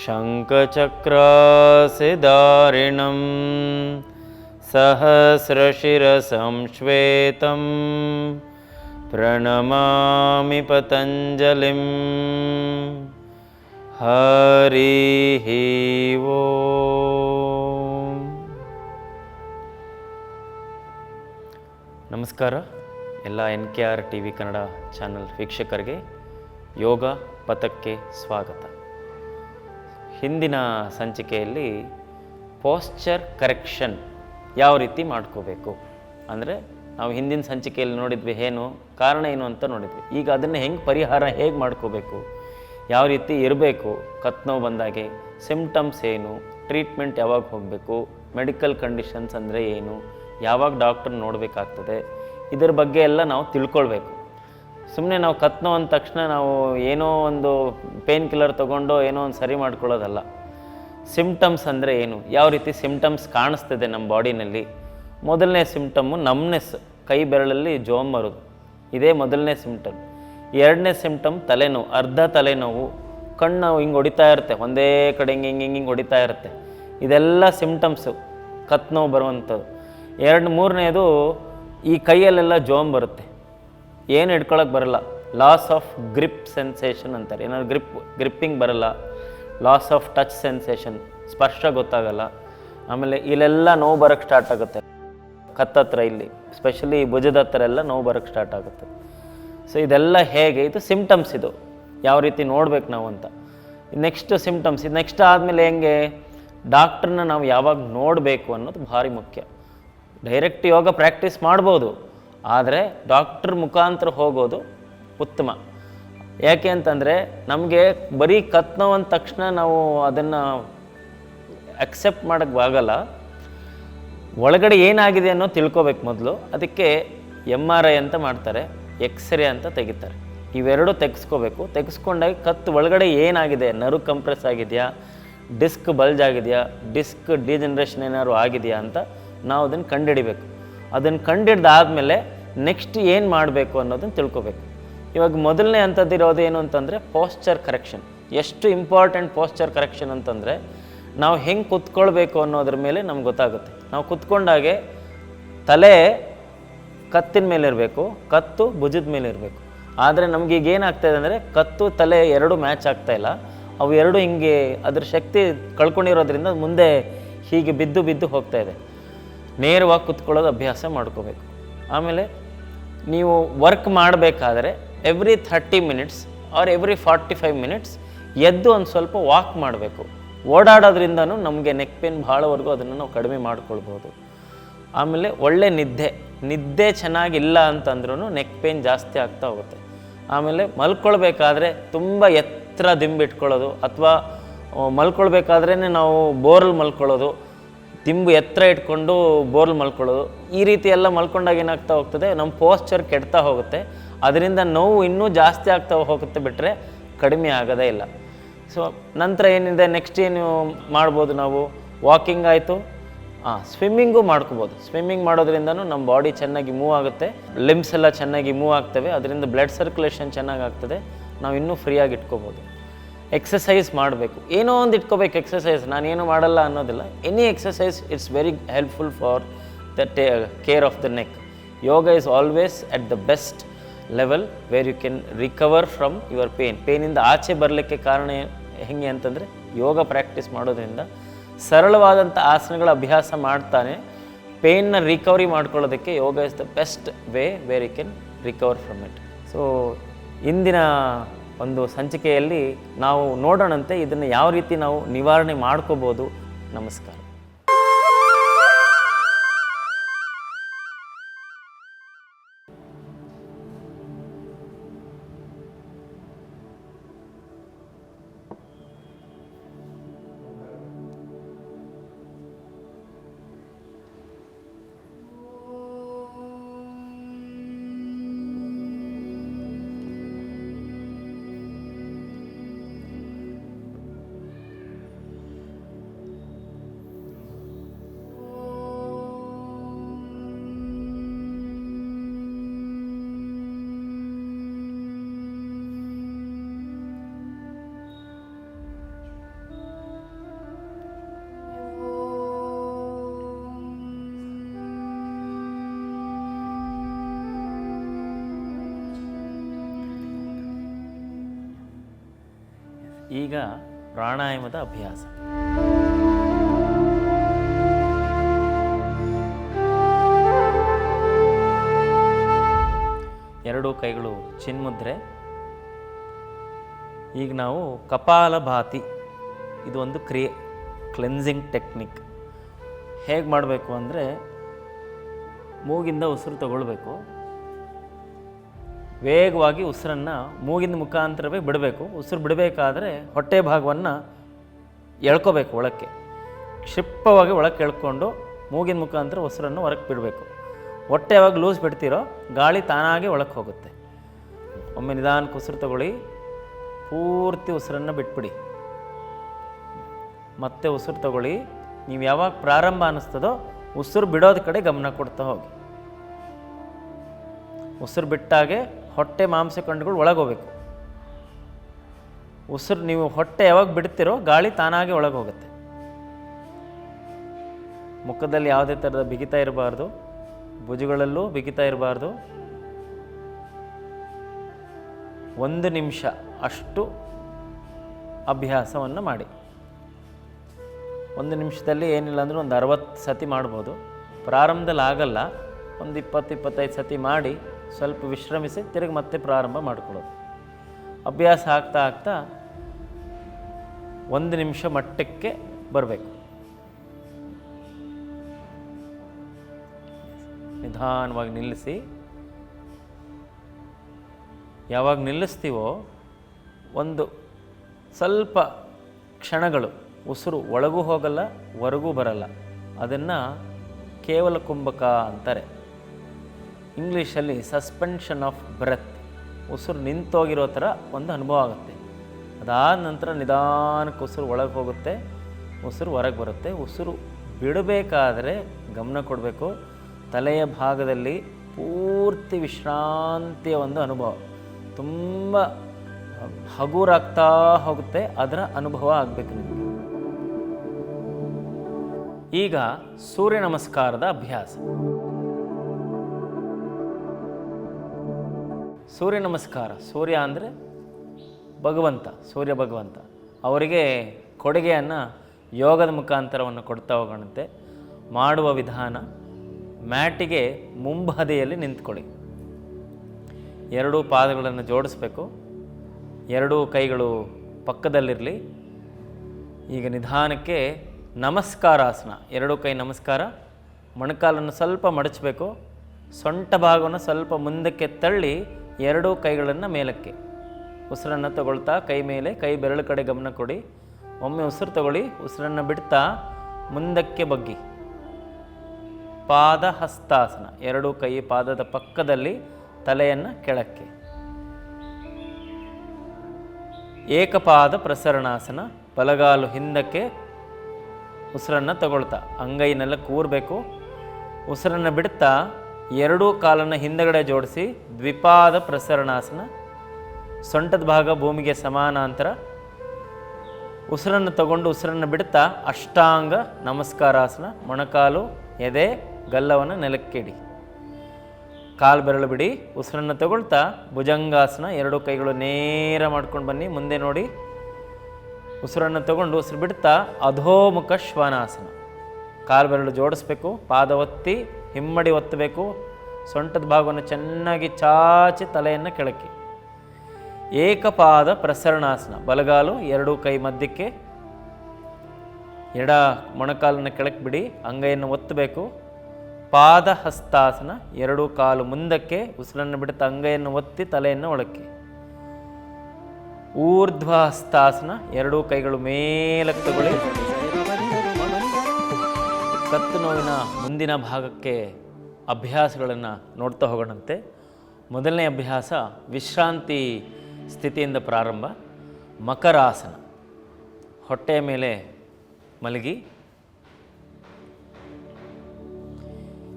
शङ्खचक्रासिदारिणं सहस्रशिरसंश्वेतं प्रणमामि पतञ्जलिं हरिः ಓಂ ನಮಸ್ಕಾರ ಎಲ್ಲ N K R T V Kannada channel ವೀಕ್ಷಕರಿಗೆ ಯೋಗ ಪಥಕ್ಕೆ ಸ್ವಾಗತ ಹಿಂದಿನ ಸಂಚಿಕೆಯಲ್ಲಿ ಪೋಸ್ಚರ್ ಕರೆಕ್ಷನ್ ಯಾವ ರೀತಿ ಮಾಡ್ಕೋಬೇಕು? ಅಂದರೆ ನಾವು ಹಿಂದಿನ ಸಂಚಿಕೆಯಲ್ಲಿ ನೋಡಿದ್ವಿ ಏನು, ಕಾರಣ ಏನು ಅಂತ ನೋಡಿದ್ವಿ. ಈಗ ಅದನ್ನು ಹೆಂಗೆ ಪರಿಹಾರ ಹೇಗೆ ಮಾಡ್ಕೋಬೇಕು? ಯಾವ ರೀತಿ ಇರಬೇಕು? ಕತ್ನೋವು ಬಂದಾಗೆ ಸಿಮ್ಟಮ್ಸ್ ಏನು? ಟ್ರೀಟ್ಮೆಂಟ್ ಯಾವಾಗ ಹೋಗಬೇಕು? ಮೆಡಿಕಲ್ ಕಂಡೀಷನ್ಸ್ ಅಂದರೆ ಏನು? ಯಾವಾಗ ಡಾಕ್ಟರ್ ನೋಡಬೇಕಾಗ್ತದೆ? ಇದರ ಬಗ್ಗೆ ಎಲ್ಲ ನಾವು ತಿಳ್ಕೊಳ್ಬೇಕು. ಸುಮ್ಮನೆ ನಾವು ಕತ್ ಅಂದ ತಕ್ಷಣ ನಾವು ಏನೋ ಒಂದು ಪೇನ್ ಕಿಲ್ಲರ್ ತೊಗೊಂಡು ಏನೋ ಒಂದು ಸರಿ ಮಾಡ್ಕೊಳ್ಳೋದಲ್ಲ. ಸಿಮ್ಟಮ್ಸ್ ಅಂದರೆ ಏನು? ಯಾವ ರೀತಿ ಸಿಮ್ಟಮ್ಸ್ ಕಾಣಿಸ್ತಿದೆ ನಮ್ಮ ಬಾಡಿನಲ್ಲಿ ಮೊದಲನೇ ಸಿಮ್ಟಮ್ಮು ನಮ್ನೆಸ್ ಕೈ ಬೆರಳಲ್ಲಿ ಜೋಮ್ ಬರೋದು. ಇದೇ ಮೊದಲನೇ ಸಿಮ್ಟಮ್ ಎರಡನೇ ಸಿಮ್ಟಮ್ ತಲೆನೋವು, ಅರ್ಧ ತಲೆನೋವು. ಕಣ್ಣು ಹಿಂಗೆ ಹೊಡಿತಾ ಇರುತ್ತೆ, ಒಂದೇ ಕಡೆ ಹಿಂಗೆ ಹಿಂಗೆ ಹಿಂಗೆ ಹೊಡಿತಾ ಇರುತ್ತೆ. ಇದೆಲ್ಲ ಸಿಮ್ಟಮ್ಸು ಕತ್ ನೋವು ಬರುವಂಥದ್ದು. ಎರಡು, ಮೂರನೇದು ಈ ಕೈಯಲ್ಲೆಲ್ಲ ಜೋಮ್ ಬರುತ್ತೆ. ಏನು ಹಿಡ್ಕೊಳಕ್ಕೆ ಬರಲ್ಲ. ಲಾಸ್ ಆಫ್ ಗ್ರಿಪ್ ಸೆನ್ಸೇಷನ್ ಅಂತಾರೆ. ಏನಾದ್ರು ಗ್ರಿಪ್ ಗ್ರಿಪ್ಪಿಂಗ್ ಬರಲ್ಲ. ಲಾಸ್ ಆಫ್ ಟಚ್ ಸೆನ್ಸೇಷನ್ ಸ್ಪರ್ಶ ಗೊತ್ತಾಗಲ್ಲ. ಆಮೇಲೆ ಇಲ್ಲೆಲ್ಲ ನೋವು ಬರೋಕ್ಕೆ ಸ್ಟಾರ್ಟ್ ಆಗುತ್ತೆ. ಕತ್ತತ್ರ ಇಲ್ಲಿ ಸ್ಪೆಷಲಿ ಭುಜದ ಹತ್ರ ಎಲ್ಲ ನೋವು ಬರೋಕ್ಕೆ ಸ್ಟಾರ್ಟ್ ಆಗುತ್ತೆ. ಸೊ ಇದೆಲ್ಲ ಹೇಗೆ? ಇದು ಸಿಮ್ಟಮ್ಸ್ ಇದು. ಯಾವ ರೀತಿ ನೋಡ್ಬೇಕು ನಾವು ಅಂತ. ನೆಕ್ಸ್ಟ್ ಸಿಮ್ಟಮ್ಸ್ ಇದು ನೆಕ್ಸ್ಟ್ ಆದಮೇಲೆ ಹೆಂಗೆ? ಡಾಕ್ಟ್ರನ್ನ ನಾವು ಯಾವಾಗ ನೋಡಬೇಕು ಅನ್ನೋದು ಭಾರಿ ಮುಖ್ಯ. ಡೈರೆಕ್ಟ್ ಯೋಗ ಪ್ರಾಕ್ಟೀಸ್ ಮಾಡ್ಬೋದು. ಆದರೆ ಡಾಕ್ಟ್ರ್ ಮುಖಾಂತರ ಹೋಗೋದು ಉತ್ತಮ. ಯಾಕೆ ಅಂತಂದರೆ ನಮಗೆ ಬರೀ ಕತ್ ನೋವು ಅಂದ ತಕ್ಷಣ ನಾವು ಅದನ್ನು ಅಕ್ಸೆಪ್ಟ್ ಮಾಡೋಕ್ಕೆ ಆಗಲ್ಲ ಒಳಗಡೆ ಏನಾಗಿದೆ ಅನ್ನೋ ತಿಳ್ಕೊಬೇಕು ಮೊದಲು. ಅದಕ್ಕೆ ಎಂ ಆರ್ ಐ ಅಂತ ಮಾಡ್ತಾರೆ ಎಕ್ಸ್ರೇ ಅಂತ ತೆಗಿತಾರೆ. ಇವೆರಡು ತೆಗೆಸ್ಕೋಬೇಕು. ತೆಗೆಸ್ಕೊಂಡಾಗ ಕತ್ತು ಒಳಗಡೆ ಏನಾಗಿದೆ? ನರು ಕಂಪ್ರೆಸ್ ಆಗಿದೆಯಾ? ಡಿಸ್ಕ್ ಬಲ್ಜ್ ಆಗಿದೆಯಾ? ಡಿಸ್ಕ್ ಡಿಜನ್ರೇಷನ್ ಏನಾದ್ರು ಆಗಿದೆಯಾ ಅಂತ ನಾವು ಅದನ್ನು ಕಂಡುಹಿಡಿಬೇಕು. ಅದನ್ನು ಕಂಡಿಡ್ದಾದಮೇಲೆ ನೆಕ್ಸ್ಟ್ ಏನು ಮಾಡಬೇಕು ಅನ್ನೋದನ್ನು ತಿಳ್ಕೊಬೇಕು. ಇವಾಗ ಮೊದಲನೇ ಅಂಥದ್ದಿರೋದು ಏನು ಅಂತಂದರೆ ಪೋಸ್ಚರ್ ಕರೆಕ್ಷನ್ ಎಷ್ಟು ಇಂಪಾರ್ಟೆಂಟ್ ಪೋಸ್ಚರ್ ಕರೆಕ್ಷನ್ ಅಂತಂದರೆ ನಾವು ಹೆಂಗೆ ಕುತ್ಕೊಳ್ಬೇಕು ಅನ್ನೋದ್ರ ಮೇಲೆ ನಮ್ಗೆ ಗೊತ್ತಾಗುತ್ತೆ. ನಾವು ಕುತ್ಕೊಂಡಾಗೆ ತಲೆ ಕತ್ತಿನ ಮೇಲೆ ಇರಬೇಕು, ಕತ್ತು ಭುಜದ ಮೇಲೆ ಇರಬೇಕು. ಆದರೆ ನಮ್ಗೆ ಈಗ ಏನಾಗ್ತಾಯಿದೆ ಅಂದರೆ ಕತ್ತು, ತಲೆ ಎರಡು ಮ್ಯಾಚ್ ಆಗ್ತಾ ಇಲ್ಲ. ಅವು ಎರಡು ಹಿಂಗೆ ಅದ್ರ ಶಕ್ತಿ ಕಳ್ಕೊಂಡಿರೋದ್ರಿಂದ ಮುಂದೆ ಹೀಗೆ ಬಿದ್ದು ಬಿದ್ದು ಹೋಗ್ತಾ ಇದೆ. ನೇರವಾಗಿ ಕುತ್ಕೊಳ್ಳೋದು ಅಭ್ಯಾಸ ಮಾಡ್ಕೋಬೇಕು. ಆಮೇಲೆ ನೀವು ವರ್ಕ್ ಮಾಡಬೇಕಾದ್ರೆ every thirty minutes or every forty five minutes ಎದ್ದು ಒಂದು ಸ್ವಲ್ಪ ವಾಕ್ ಮಾಡಬೇಕು. ಓಡಾಡೋದ್ರಿಂದನೂ ನಮಗೆ ನೆಕ್ ಪೇನ್ ಭಾಳವರೆಗೂ ಅದನ್ನು ನಾವು ಕಡಿಮೆ ಮಾಡ್ಕೊಳ್ಬೋದು. ಆಮೇಲೆ ಒಳ್ಳೆ ನಿದ್ದೆ ನಿದ್ದೆ ಚೆನ್ನಾಗಿಲ್ಲ ಅಂತಂದ್ರೂ ನೆಕ್ ಪೇನ್ ಜಾಸ್ತಿ ಆಗ್ತಾ ಹೋಗುತ್ತೆ. ಆಮೇಲೆ ಮಲ್ಕೊಳ್ಬೇಕಾದ್ರೆ ತುಂಬ ಎತ್ತರ ದಿಂಬಿಟ್ಕೊಳ್ಳೋದು ಅಥವಾ ಮಲ್ಕೊಳ್ಬೇಕಾದ್ರೇ ನಾವು ಬೋರಲ್ಲಿ ಮಲ್ಕೊಳ್ಳೋದು ದಿಂಬು ಎತ್ತರ ಇಟ್ಕೊಂಡು ಬೋರ್ಲ್ ಮಲ್ಕೊಳ್ಳೋದು. ಈ ರೀತಿ ಎಲ್ಲ ಮಲ್ಕೊಂಡಾಗ ಏನಾಗ್ತಾ ಹೋಗ್ತದೆ? ನಮ್ಮ ಪೋಸ್ಚರ್ ಕೆಡ್ತಾ ಹೋಗುತ್ತೆ. ಅದರಿಂದ ನೋವು ಇನ್ನೂ ಜಾಸ್ತಿ ಆಗ್ತಾ ಹೋಗುತ್ತೆ ಬಿಟ್ಟರೆ ಕಡಿಮೆ ಆಗೋದೇ ಇಲ್ಲ. ಸೊ ನಂತರ ಏನಿದೆ? ನೆಕ್ಸ್ಟ್ ಏನು ಮಾಡ್ಬೋದು ನಾವು? ವಾಕಿಂಗ್ ಆಯಿತು. ಹಾಂ ಸ್ವಿಮ್ಮಿಂಗು ಮಾಡ್ಕೋಬೋದು. ಸ್ವಿಮ್ಮಿಂಗ್ ಮಾಡೋದ್ರಿಂದನೂ ನಮ್ಮ ಬಾಡಿ ಚೆನ್ನಾಗಿ ಮೂವ್ ಆಗುತ್ತೆ. ಲಿಮ್ಸ್ ಎಲ್ಲ ಚೆನ್ನಾಗಿ ಮೂವ್ ಆಗ್ತವೆ. ಅದರಿಂದ ಬ್ಲಡ್ ಸರ್ಕ್ಯುಲೇಷನ್ ಚೆನ್ನಾಗಿ ಆಗ್ತದೆ. ನಾವು ಇನ್ನೂ ಫ್ರೀಯಾಗಿ ಇಟ್ಕೋಬೋದು. ಎಕ್ಸಸೈಸ್ ಮಾಡಬೇಕು. ಏನೋ ಒಂದು ಇಟ್ಕೋಬೇಕು ಎಕ್ಸಸೈಸ್ ನಾನೇನು ಮಾಡಲ್ಲ ಅನ್ನೋದಿಲ್ಲ. Any exercise it's very helpful for the care of the neck yoga is always at the best level where you can recover from your pain ಪೇನಿಂದ ಆಚೆ ಬರಲಿಕ್ಕೆ ಕಾರಣ ಹೆಂಗೆ ಅಂತಂದರೆ, ಯೋಗ ಪ್ರಾಕ್ಟೀಸ್ ಮಾಡೋದ್ರಿಂದ ಸರಳವಾದಂಥ ಆಸನಗಳ ಅಭ್ಯಾಸ ಮಾಡ್ತಾನೆ. ಪೇನ್ನ ರಿಕವರಿ ಮಾಡ್ಕೊಳ್ಳೋದಕ್ಕೆ yoga is the best way where you can recover from it so ಇಂದಿನ ಒಂದು ಸಂಚಿಕೆಯಲ್ಲಿ ನಾವು ನೋಡೋಣಂತೆ ಇದನ್ನು ಯಾವ ರೀತಿ ನಾವು ನಿವಾರಣೆ ಮಾಡ್ಕೋಬೋದು. ನಮಸ್ಕಾರ. ಈಗ ಪ್ರಾಣಾಯಾಮದ ಅಭ್ಯಾಸ. ಎರಡೂ ಕೈಗಳು ಚಿನ್ಮುದ್ರೆ. ಈಗ ನಾವು ಕಪಾಲಭಾತಿ, ಇದು ಒಂದು ಕ್ರಿಯೆ ಕ್ಲೆನ್ಸಿಂಗ್ ಟೆಕ್ನಿಕ್ ಹೇಗೆ ಮಾಡಬೇಕು ಅಂದರೆ ಮೂಗಿಂದ ಉಸಿರು ತಗೊಳ್ಬೇಕು. ವೇಗವಾಗಿ ಉಸಿರನ್ನು ಮೂಗಿನ ಮುಖಾಂತರವೇ ಬಿಡಬೇಕು. ಉಸಿರು ಬಿಡಬೇಕಾದ್ರೆ ಹೊಟ್ಟೆ ಭಾಗವನ್ನು ಎಳ್ಕೋಬೇಕು ಒಳಕ್ಕೆ. ಕ್ಷಿಪ್ರವಾಗಿ ಒಳಕ್ಕೆ ಎಳ್ಕೊಂಡು ಮೂಗಿನ ಮುಖಾಂತರ ಉಸಿರನ್ನು ಹೊರಕ್ಕೆ ಬಿಡಬೇಕು. ಹೊಟ್ಟೆ ಯಾವಾಗ ಲೂಸ್ ಬಿಡ್ತೀರೋ ಗಾಳಿ ತಾನಾಗೆ ಒಳಕ್ಕೆ ಹೋಗುತ್ತೆ. ಒಮ್ಮೆ ನಿಧಾನಕ್ಕೆ ಉಸಿರು ತಗೊಳ್ಳಿ. ಪೂರ್ತಿ ಉಸಿರನ್ನು ಬಿಟ್ಬಿಡಿ. ಮತ್ತೆ ಉಸಿರು ತಗೊಳ್ಳಿ. ನೀವು ಯಾವಾಗ ಪ್ರಾರಂಭ ಅನ್ನಿಸ್ತದೋ ಉಸಿರು ಬಿಡೋದ ಕಡೆ ಗಮನ ಕೊಡ್ತಾ ಹೋಗಿ. ಉಸಿರು ಬಿಟ್ಟಾಗೆ ಹೊಟ್ಟೆ ಮಾಂಸಖಂಡಗಳು ಒಳಗೆ ಹೋಗ್ಬೇಕು ಉಸಿರು ನೀವು ಹೊಟ್ಟೆ ಯಾವಾಗ ಬಿಡ್ತಿರೋ ಗಾಳಿ ತಾನಾಗೆ ಒಳಗೆ ಹೋಗುತ್ತೆ ಮುಖದಲ್ಲಿ ಯಾವುದೇ ಥರದ ಬಿಗಿತ ಇರಬಾರ್ದು. ಭುಜಗಳಲ್ಲೂ ಬಿಗಿತ ಇರಬಾರ್ದು. ಒಂದು ನಿಮಿಷ ಅಷ್ಟು ಅಭ್ಯಾಸವನ್ನು ಮಾಡಿ. ಒಂದು ನಿಮಿಷದಲ್ಲಿ ಏನಿಲ್ಲ ಅಂದರೂ ಒಂದು ಅರವತ್ತು ಸತಿ ಮಾಡ್ಬೋದು. ಪ್ರಾರಂಭದಲ್ಲಿ ಆಗಲ್ಲ ಒಂದು ಇಪ್ಪತ್ತು, ಇಪ್ಪತ್ತೈದು ಸತಿ ಮಾಡಿ. ಸ್ವಲ್ಪ ವಿಶ್ರಮಿಸಿ ತಿರುಗಿ ಮತ್ತೆ ಪ್ರಾರಂಭ ಮಾಡಿಕೊಳ್ಳೋದು. ಅಭ್ಯಾಸ ಆಗ್ತಾ ಆಗ್ತಾ ಒಂದು ನಿಮಿಷ ಮಟ್ಟಕ್ಕೆ ಬರಬೇಕು. ನಿಧಾನವಾಗಿ ನಿಲ್ಲಿಸಿ. ಯಾವಾಗ ನಿಲ್ಲಿಸ್ತೀವೋ ಒಂದು ಸ್ವಲ್ಪ ಕ್ಷಣಗಳು, ಉಸಿರು ಒಳಗೂ ಹೋಗಲ್ಲ, ಹೊರಗೂ ಬರಲ್ಲ. ಅದನ್ನು ಕೇವಲ ಕುಂಭಕ ಅಂತಾರೆ. ಇಂಗ್ಲೀಷಲ್ಲಿ ಸಸ್ಪೆನ್ಷನ್ ಆಫ್ ಬ್ರೆತ್, ಉಸಿರು ನಿಂತೋಗಿರೋ ಥರ ಒಂದು ಅನುಭವ ಆಗುತ್ತೆ. ಅದಾದ ನಂತರ ನಿಧಾನಕ್ಕೆ ಉಸಿರು ಒಳಗೆ ಹೋಗುತ್ತೆ, ಉಸಿರು ಹೊರಗೆ ಬರುತ್ತೆ. ಉಸಿರು ಬಿಡಬೇಕಾದರೆ ಗಮನ ಕೊಡಬೇಕು. ತಲೆಯ ಭಾಗದಲ್ಲಿ ಪೂರ್ತಿ ವಿಶ್ರಾಂತಿಯ ಒಂದು ಅನುಭವ. ತುಂಬ ಹಗುರಾಗ್ತಾ ಹೋಗುತ್ತೆ, ಅದರ ಅನುಭವ ಆಗಬೇಕು ನಿಮಗೆ. ಈಗ ಸೂರ್ಯ ನಮಸ್ಕಾರದ ಅಭ್ಯಾಸ. ಸೂರ್ಯ ನಮಸ್ಕಾರ. ಸೂರ್ಯ ಅಂದರೆ ಭಗವಂತ, ಸೂರ್ಯ ಭಗವಂತ. ಅವರಿಗೆ ಕೊಡುಗೆಯನ್ನು ಯೋಗದ ಮುಖಾಂತರವನ್ನು ಕೊಡ್ತಾ ಹೋಗೋಣಂತೆ. ಮಾಡುವ ವಿಧಾನ, ಮ್ಯಾಟಿಗೆ ಮುಂಬದಿಯಲ್ಲಿ ನಿಂತ್ಕೊಳ್ಳಿ. ಎರಡೂ ಪಾದಗಳನ್ನು ಜೋಡಿಸ್ಬೇಕು. ಎರಡೂ ಕೈಗಳು ಪಕ್ಕದಲ್ಲಿರಲಿ. ಈಗ ನಿಧಾನಕ್ಕೆ ನಮಸ್ಕಾರಾಸನ. ಎರಡೂ ಕೈ ನಮಸ್ಕಾರ. ಮೊಣಕಾಲನ್ನು ಸ್ವಲ್ಪ ಮಡಚಬೇಕು. ಸೊಂಟ ಭಾಗವನ್ನು ಸ್ವಲ್ಪ ಮುಂದಕ್ಕೆ ತಳ್ಳಿ ಎರಡೂ ಕೈಗಳನ್ನು ಮೇಲಕ್ಕೆ. ಉಸಿರನ್ನು ತಗೊಳ್ತಾ ಕೈ ಮೇಲೆ, ಕೈ ಬೆರಳು ಕಡೆ ಗಮನ ಕೊಡಿ. ಒಮ್ಮೆ ಉಸಿರು ತಗೊಳ್ಳಿ, ಉಸಿರನ್ನು ಬಿಡ್ತಾ ಮುಂದಕ್ಕೆ ಬಗ್ಗಿ. ಪಾದ ಹಸ್ತಾಸನ ಎರಡೂ ಕೈ ಪಾದದ ಪಕ್ಕದಲ್ಲಿ, ತಲೆಯನ್ನು ಕೆಳಕ್ಕೆ. ಏಕಪಾದ ಪ್ರಸರಣಾಸನ, ಬಲಗಾಲು ಹಿಂದಕ್ಕೆ ಉಸಿರನ್ನು ತಗೊಳ್ತಾ. ಅಂಗೈನೆಲ್ಲ ಕೂರಬೇಕು. ಉಸಿರನ್ನು ಬಿಡ್ತಾ ಎರಡೂ ಕಾಲನ್ನು ಹಿಂದಗಡೆ ಜೋಡಿಸಿ ದ್ವಿಪಾದ ಪ್ರಸರಣಾಸನ, ಸೊಂಟದ ಭಾಗ ಭೂಮಿಗೆ ಸಮಾನಾಂತರ, ಉಸಿರನ್ನು ತಗೊಂಡು ಉಸಿರನ್ನು ಬಿಡ್ತಾ ಅಷ್ಟಾಂಗ ನಮಸ್ಕಾರಾಸನ, ಮೊಣಕಾಲು, ಎದೆ, ಗಲ್ಲವನ್ನು ನೆಲಕ್ಕಿಡಿ. ಕಾಲು ಬೆರಳು ಬಿಡಿ, ಉಸಿರನ್ನು ತಗೊಳ್ತಾ ಭುಜಂಗಾಸನ ಎರಡು ಕೈಗಳು ನೇರ ಮಾಡ್ಕೊಂಡು ಬನ್ನಿ, ಮುಂದೆ ನೋಡಿ. ಉಸಿರನ್ನು ತಗೊಂಡು ಉಸಿರು ಬಿಡ್ತಾ ಅಧೋಮುಖ ಶ್ವಾನಾಸನ. ಕಾಲು ಬೆರಳು ಜೋಡಿಸ್ಬೇಕು, ಪಾದ ಒತ್ತಿ ಹಿಮ್ಮಡಿ ಒತ್ತಬೇಕು. ಸೊಂಟದ ಭಾಗವನ್ನು ಚೆನ್ನಾಗಿ ಚಾಚಿ ತಲೆಯನ್ನು ಕೆಳಕ್ಕೆ. ಏಕಪಾದ ಪ್ರಸರಣಾಸನ. ಬಲಗಾಲು ಎರಡೂ ಕೈ ಮಧ್ಯಕ್ಕೆ. ಎಡ ಮೊಣಕಾಲನ್ನು ಕೆಳಕ್ಕೆ ಬಿಡಿ. ಅಂಗೈಯನ್ನು ಒತ್ತಬೇಕು. ಪಾದ ಹಸ್ತಾಸನ ಎರಡೂ ಕಾಲು ಮುಂದಕ್ಕೆ. ಉಸಿರನ್ನು ಬಿಡುತ್ತಾ ಅಂಗೈಯನ್ನು ಒತ್ತಿ ತಲೆಯನ್ನು ಒಳಕ್ಕೆ. ಊರ್ಧ್ವ ಹಸ್ತಾಸನ ಎರಡೂ ಕೈಗಳು ಮೇಲಕ್ಕೆ ತಗೊಳ್ಳಿ. ಕತ್ತು ನೋವಿನ ಮುಂದಿನ ಭಾಗಕ್ಕೆ ಅಭ್ಯಾಸಗಳನ್ನು ನೋಡ್ತಾ ಹೋಗೋಣಂತೆ. ಮೊದಲನೇ ಅಭ್ಯಾಸ ವಿಶ್ರಾಂತಿ ಸ್ಥಿತಿಯಿಂದ ಪ್ರಾರಂಭ. ಮಕರಾಸನ. ಹೊಟ್ಟೆಯ ಮೇಲೆ ಮಲಗಿ.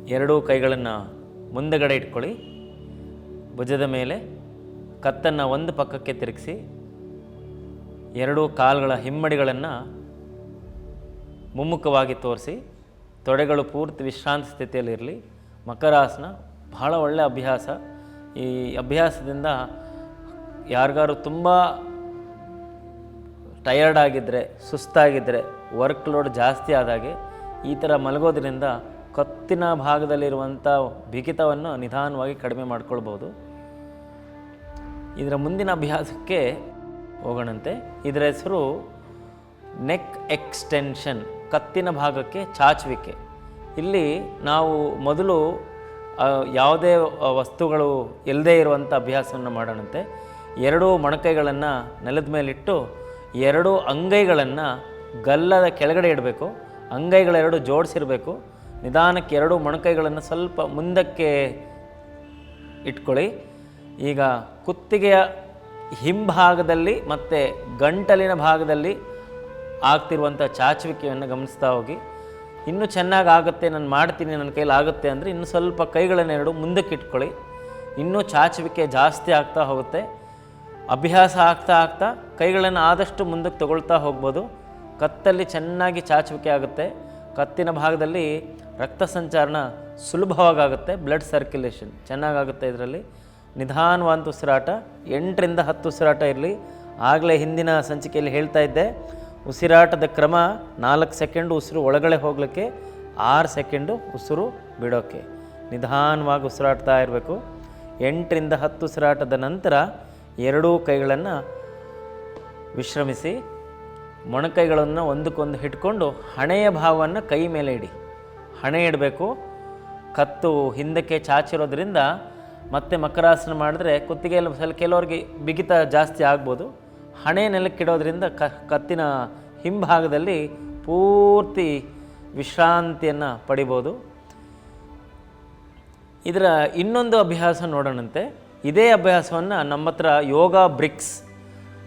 ಎರಡೂ ಕೈಗಳನ್ನು ಮುಂದಗಡೆ ಇಟ್ಕೊಳ್ಳಿ. ಭುಜದ ಮೇಲೆ ಕತ್ತನ್ನು ಒಂದು ಪಕ್ಕಕ್ಕೆ ತಿರುಗಿಸಿ. ಎರಡೂ ಕಾಲುಗಳ ಹಿಮ್ಮಡಿಗಳನ್ನು ಮುಮ್ಮುಖವಾಗಿ ತೋರಿಸಿ. ತೊಡೆಗಳು ಪೂರ್ತಿ ವಿಶ್ರಾಂತಿ ಸ್ಥಿತಿಯಲ್ಲಿರಲಿ. ಮಕರಾಸನ ಬಹಳ ಒಳ್ಳೆಯ ಅಭ್ಯಾಸ. ಈ ಅಭ್ಯಾಸದಿಂದ ಯಾರಿಗಾರು ತುಂಬ ಟಯರ್ಡ್ ಆಗಿದ್ದರೆ ಸುಸ್ತಾಗಿದ್ದರೆ ವರ್ಕ್ ಲೋಡ್ ಜಾಸ್ತಿ ಆದಾಗೆ ಈ ಥರ ಮಲಗೋದ್ರಿಂದ ಕತ್ತಿನ ಭಾಗದಲ್ಲಿರುವಂಥ ಬಿಗಿತವನ್ನು ನಿಧಾನವಾಗಿ ಕಡಿಮೆ ಮಾಡ್ಕೊಳ್ಬೋದು. ಇದರ ಮುಂದಿನ ಅಭ್ಯಾಸಕ್ಕೆ ಹೋಗೋಣಂತೆ. ಇದರ ಹೆಸರು ನೆಕ್ ಎಕ್ಸ್ಟೆನ್ಷನ್ ಕತ್ತಿನ ಭಾಗಕ್ಕೆ ಚಾಚುವಿಕೆ. ಇಲ್ಲಿ ನಾವು ಮೊದಲು ಯಾವುದೇ ವಸ್ತುಗಳು ಇಲ್ಲದೇ ಇರುವಂಥ ಅಭ್ಯಾಸವನ್ನು ಮಾಡೋಣಂತೆ. ಎರಡೂ ಮೊಣಕೈಗಳನ್ನು ನೆಲದ ಮೇಲಿಟ್ಟು, ಎರಡೂ ಅಂಗೈಗಳನ್ನು ಗಲ್ಲದ ಕೆಳಗಡೆ ಇಡಬೇಕು. ಅಂಗೈಗಳೆರಡು ಜೋಡಿಸಿರಬೇಕು. ನಿಧಾನಕ್ಕೆ ಎರಡು ಮೊಣಕೈಗಳನ್ನು ಸ್ವಲ್ಪ ಮುಂದಕ್ಕೆ ಇಟ್ಕೊಳ್ಳಿ. ಈಗ ಕುತ್ತಿಗೆಯ ಹಿಂಭಾಗದಲ್ಲಿ ಮತ್ತು ಗಂಟಲಿನ ಭಾಗದಲ್ಲಿ ಆಗ್ತಿರುವಂಥ ಚಾಚುವಿಕೆಯನ್ನು ಗಮನಿಸ್ತಾ ಹೋಗಿ, ಇನ್ನೂ ಚೆನ್ನಾಗಿ ಆಗುತ್ತೆ, ನಾನು ಮಾಡ್ತೀನಿ ನನ್ನ ಕೈಲಿ ಆಗುತ್ತೆ ಅಂದರೆ ಇನ್ನು ಸ್ವಲ್ಪ ಕೈಗಳನ್ನೆರಡು ಮುಂದಕ್ಕೆ ಇಟ್ಕೊಳ್ಳಿ. ಇನ್ನೂ ಚಾಚುವಿಕೆ ಜಾಸ್ತಿ ಆಗ್ತಾ ಹೋಗುತ್ತೆ. ಅಭ್ಯಾಸ ಆಗ್ತಾ ಆಗ್ತಾ ಕೈಗಳನ್ನು ಆದಷ್ಟು ಮುಂದಕ್ಕೆ ತಗೊಳ್ತಾ ಹೋಗ್ಬೋದು. ಕತ್ತಲ್ಲಿ ಚೆನ್ನಾಗಿ ಚಾಚುವಿಕೆ ಆಗುತ್ತೆ. ಕತ್ತಿನ ಭಾಗದಲ್ಲಿ ರಕ್ತ ಸಂಚಾರಣ ಸುಲಭವಾಗುತ್ತೆ ಬ್ಲಡ್ ಸರ್ಕ್ಯುಲೇಷನ್ ಚೆನ್ನಾಗಾಗುತ್ತೆ ಇದರಲ್ಲಿ. ನಿಧಾನವಾದ ಉಸಿರಾಟ, ಎಂಟರಿಂದ ಹತ್ತು ಉಸಿರಾಟ ಇರಲಿ. ಆಗಲೇ ಹಿಂದಿನ ಸಂಚಿಕೆಯಲ್ಲಿ ಹೇಳ್ತಾ ಇದ್ದೆ ಉಸಿರಾಟದ ಕ್ರಮ ನಾಲ್ಕು ಸೆಕೆಂಡು ಉಸಿರು ಒಳಗಡೆ ಹೋಗಲಿಕ್ಕೆ, ಆರು ಸೆಕೆಂಡು ಉಸಿರು ಬಿಡೋಕ್ಕೆ ನಿಧಾನವಾಗಿ ಉಸಿರಾಡ್ತಾ ಇರಬೇಕು. ಎಂಟರಿಂದ ಹತ್ತು ಉಸಿರಾಟದ ನಂತರ ಎರಡೂ ಕೈಗಳನ್ನು ವಿಶ್ರಮಿಸಿ, ಮೊಣಕೈಗಳನ್ನು ಒಂದಕ್ಕೊಂದು ಹಿಡ್ಕೊಂಡು ಹಣೆಯ ಭಾವವನ್ನು ಕೈ ಮೇಲೆ ಇಡಿ. ಹಣೆ ಇಡಬೇಕು. ಕತ್ತು ಹಿಂದಕ್ಕೆ ಚಾಚಿರೋದ್ರಿಂದ ಮತ್ತೆ ಮಕರಾಸನ ಮಾಡಿದ್ರೆ ಕುತ್ತಿಗೆಯಲ್ಲಿ ಸ್ವಲ್ಪ ಕೆಲವರಿಗೆ ಬಿಗಿತ ಜಾಸ್ತಿ ಆಗ್ಬೋದು. ಹಣೆ ನೆಲಕ್ಕಿಡೋದ್ರಿಂದ ಕ ಕತ್ತಿನ ಹಿಂಭಾಗದಲ್ಲಿ ಪೂರ್ತಿ ವಿಶ್ರಾಂತಿಯನ್ನು ಪಡಿಬೋದು. ಇದರ ಇನ್ನೊಂದು ಅಭ್ಯಾಸ ನೋಡೋಣಂತೆ. ಇದೇ ಅಭ್ಯಾಸವನ್ನು ನಮ್ಮ ಹತ್ರ ಯೋಗ ಬ್ರಿಕ್ಸ್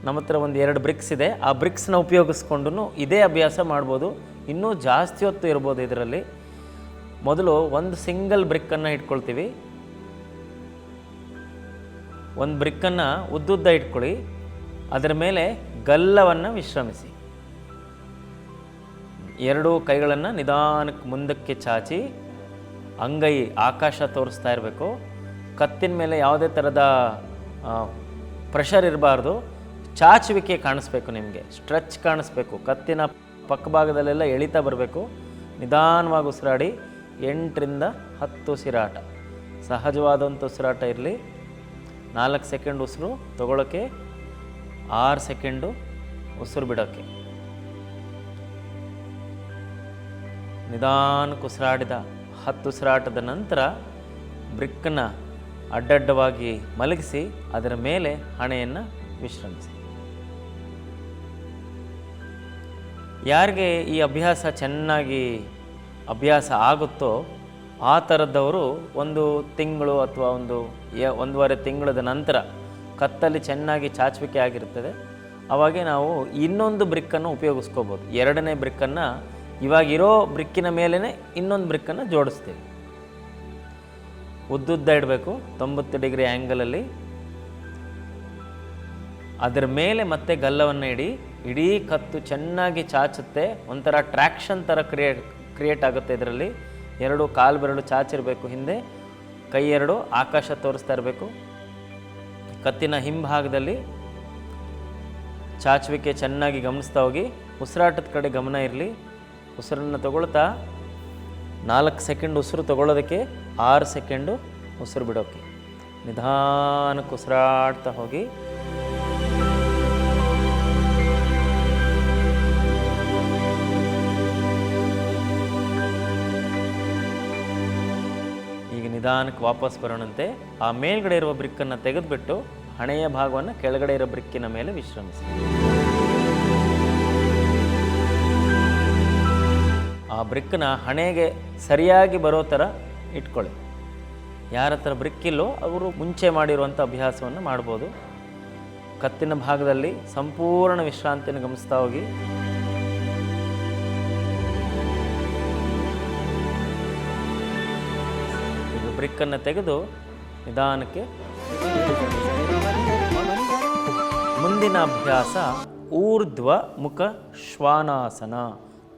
ನಮ್ಮ ಹತ್ರ ಒಂದು ಎರಡು ಬ್ರಿಕ್ಸ್ ಇದೆ. ಆ ಬ್ರಿಕ್ಸ್ನ ಉಪಯೋಗಿಸ್ಕೊಂಡು ಇದೇ ಅಭ್ಯಾಸ ಮಾಡ್ಬೋದು. ಇನ್ನೂ ಜಾಸ್ತಿ ಹೊತ್ತು ಇರ್ಬೋದು ಇದರಲ್ಲಿ. ಮೊದಲು ಒಂದು ಸಿಂಗಲ್ ಬ್ರಿಕ್ಕನ್ನು ಇಟ್ಕೊಳ್ತೀವಿ. ಒಂದು ಬ್ರಿಕ್ಕನ್ನು ಉದ್ದುದ್ದ ಇಟ್ಕೊಳ್ಳಿ. ಅದರ ಮೇಲೆ ಗಲ್ಲವನ್ನು ವಿಶ್ರಮಿಸಿ. ಎರಡೂ ಕೈಗಳನ್ನು ನಿಧಾನಕ್ಕೆ ಮುಂದಕ್ಕೆ ಚಾಚಿ, ಅಂಗೈ ಆಕಾಶ ತೋರಿಸ್ತಾ ಇರಬೇಕು. ಕತ್ತಿನ ಮೇಲೆ ಯಾವುದೇ ಥರದ ಪ್ರೆಷರ್ ಇರಬಾರ್ದು. ಚಾಚುವಿಕೆ ಕಾಣಿಸ್ಬೇಕು ನಿಮಗೆ ಸ್ಟ್ರೆಚ್ ಕಾಣಿಸ್ಬೇಕು. ಕತ್ತಿನ ಪಕ್ಕಭಾಗದಲ್ಲೆಲ್ಲ ಎಳಿತಾ ಬರಬೇಕು. ನಿಧಾನವಾಗಿ ಉಸಿರಾಡಿ, ಎಂಟರಿಂದ ಹತ್ತು ಉಸಿರಾಟ ಸಹಜವಾದಂಥ ಉಸಿರಾಟ ಇರಲಿ. ನಾಲ್ಕು ಸೆಕೆಂಡ್ ಉಸಿರು ತಗೊಳ್ಳೋಕ್ಕೆ ಆರು ಸೆಕೆಂಡು ಉಸಿರು ಬಿಡೋಕ್ಕೆ ನಿಧಾನಕ್ಕೆ ಉಸಿರಾಡಿದ ಹತ್ತು ಉಸಿರಾಟದ ನಂತರ ಬ್ರಿಕ್ಕನ್ನು ಅಡ್ಡಡ್ಡವಾಗಿ ಮಲಗಿಸಿ ಅದರ ಮೇಲೆ ಹಣೆಯನ್ನು ವಿಶ್ರಮಿಸಿ. ಯಾರಿಗೆ ಈ ಅಭ್ಯಾಸ ಚೆನ್ನಾಗಿ ಅಭ್ಯಾಸ ಆಗುತ್ತೋ ಆ ಥರದ್ದವರು ಒಂದು ತಿಂಗಳು ಅಥವಾ ಒಂದು ಒಂದೂವರೆ ತಿಂಗಳದ ನಂತರ ಕತ್ತಲ್ಲಿ ಚೆನ್ನಾಗಿ ಚಾಚುವಿಕೆ ಆಗಿರ್ತದೆ ಅವಾಗೆ ನಾವು ಇನ್ನೊಂದು ಬ್ರಿಕ್ಕನ್ನು ಉಪಯೋಗಿಸ್ಕೋಬೋದು. ಎರಡನೇ ಬ್ರಿಕ್ಕನ್ನು ಇವಾಗಿರೋ ಬ್ರಿಕ್ಕಿನ ಮೇಲೇ ಇನ್ನೊಂದು ಬ್ರಿಕ್ಕನ್ನು ಜೋಡಿಸ್ತೀವಿ. ಉದ್ದುದ್ದ ಇಡಬೇಕು, ತೊಂಬತ್ತು ಡಿಗ್ರಿ ಆ್ಯಂಗಲಲ್ಲಿ ಅದರ ಮೇಲೆ ಮತ್ತೆ ಗಲ್ಲವನ್ನು ಇಡಿ, ಇಡೀ ಕತ್ತು ಚೆನ್ನಾಗಿ ಚಾಚುತ್ತೆ, ಒಂಥರ ಟ್ರ್ಯಾಕ್ಷನ್ ಥರ ಕ್ರಿಯೇಟ್ ಕ್ರಿಯೇಟ್ ಆಗುತ್ತೆ ಇದರಲ್ಲಿ. ಎರಡು ಕಾಲು ಬೆರಳು ಚಾಚಿರಬೇಕು ಹಿಂದೆ, ಕೈ ಎರಡು ಆಕಾಶ ತೋರಿಸ್ತಾ ಇರಬೇಕು. ಕತ್ತಿನ ಹಿಂಭಾಗದಲ್ಲಿ ಚಾಚುವಿಕೆ ಚೆನ್ನಾಗಿ ಗಮನಿಸ್ತಾ ಹೋಗಿ. ಉಸಿರಾಟದ ಕಡೆ ಗಮನ ಇರಲಿ. ಉಸಿರನ್ನು ತಗೊಳ್ತಾ ನಾಲ್ಕು ಸೆಕೆಂಡ್ ಉಸಿರು ತಗೊಳ್ಳೋದಕ್ಕೆ ಆರು ಸೆಕೆಂಡು ಉಸಿರು ಬಿಡೋಕ್ಕೆ ನಿಧಾನಕ್ಕೆ ಉಸಿರಾಡ್ತಾ ಹೋಗಿ. ನಿಧಾನಕ್ಕೆ ವಾಪಸ್ ಬರೋಣಂತೆ ಆ ಮೇಲ್ಗಡೆ ಇರುವ ಬ್ರಿಕ್ಕನ್ನು ತೆಗೆದುಬಿಟ್ಟು ಹಣೆಯ ಭಾಗವನ್ನು ಕೆಳಗಡೆ ಇರೋ ಬ್ರಿಕ್ಕಿನ ಮೇಲೆ ವಿಶ್ರಮಿಸಿ. ಆ ಬ್ರಿಕ್ಕನ್ನ ಹಣೆಗೆ ಸರಿಯಾಗಿ ಬರೋ ಥರ ಇಟ್ಕೊಳ್ಳಿ. ಯಾರ ಹತ್ರ ಬ್ರಿಕ್ಕಿಲ್ಲೋ ಅವರು ಮುಂಚೆ ಮಾಡಿರುವಂಥ ಅಭ್ಯಾಸವನ್ನು ಮಾಡ್ಬೋದು. ಕತ್ತಿನ ಭಾಗದಲ್ಲಿ ಸಂಪೂರ್ಣ ವಿಶ್ರಾಂತಿಯನ್ನು ಗಮನಿಸ್ತಾ ಹೋಗಿ. ಬ್ರಿಕ್ಕನ್ನು ತೆಗೆದು ನಿಧಾನಕ್ಕೆ ಮುಂದಿನ ಅಭ್ಯಾಸ ಊರ್ಧ್ವ ಮುಖ ಶ್ವಾನಾಸನ.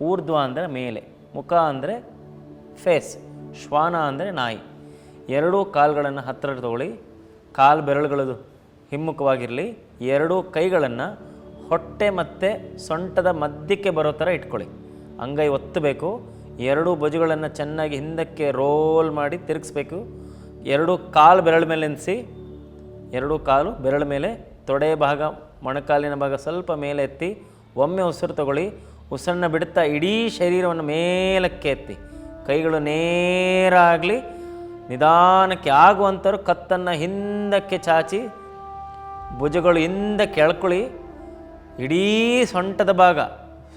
ಊರ್ಧ್ವ ಅಂದರೆ ಮೇಲೆ, ಮುಖ ಅಂದರೆ ಫೇಸ್ ಶ್ವಾನ ಅಂದರೆ ನಾಯಿ. ಎರಡೂ ಕಾಲುಗಳನ್ನು ಹತ್ತಿರ ತಗೊಳ್ಳಿ. ಕಾಲು ಬೆರಳುಗಳದು ಹಿಮ್ಮುಖವಾಗಿರಲಿ. ಎರಡೂ ಕೈಗಳನ್ನು ಹೊಟ್ಟೆ ಮತ್ತು ಸೊಂಟದ ಮಧ್ಯಕ್ಕೆ ಬರೋ ಥರ ಇಟ್ಕೊಳ್ಳಿ. ಅಂಗೈ ಒತ್ತಬೇಕು. ಎರಡೂ ಭುಜಗಳನ್ನು ಚೆನ್ನಾಗಿ ಹಿಂದಕ್ಕೆ ರೋಲ್ ಮಾಡಿ ತಿರುಗಿಸ್ಬೇಕು. ಎರಡು ಕಾಲು ಬೆರಳ ಮೇಲೆ ನೆನೆಸಿ ಎರಡೂ ಕಾಲು ಬೆರಳ ಮೇಲೆ ತೊಡೆ ಭಾಗ, ಮೊಣಕಾಲಿನ ಭಾಗ ಸ್ವಲ್ಪ ಮೇಲೆ ಎತ್ತಿ, ಒಮ್ಮೆ ಉಸಿರು ತಗೊಳ್ಳಿ, ಉಸಿರನ್ನ ಬಿಡುತ್ತಾ ಇಡೀ ಶರೀರವನ್ನು ಮೇಲಕ್ಕೆ ಎತ್ತಿ. ಕೈಗಳು ನೇರ ಆಗಲಿ, ನಿಧಾನಕ್ಕೆ ಆಗುವಂಥವ್ರು ಕತ್ತನ್ನು ಹಿಂದಕ್ಕೆ ಚಾಚಿ, ಭುಜಗಳು ಹಿಂದಕ್ಕೆ ಎಳ್ಕೊಳ್ಳಿ, ಇಡೀ ಸೊಂಟದ ಭಾಗ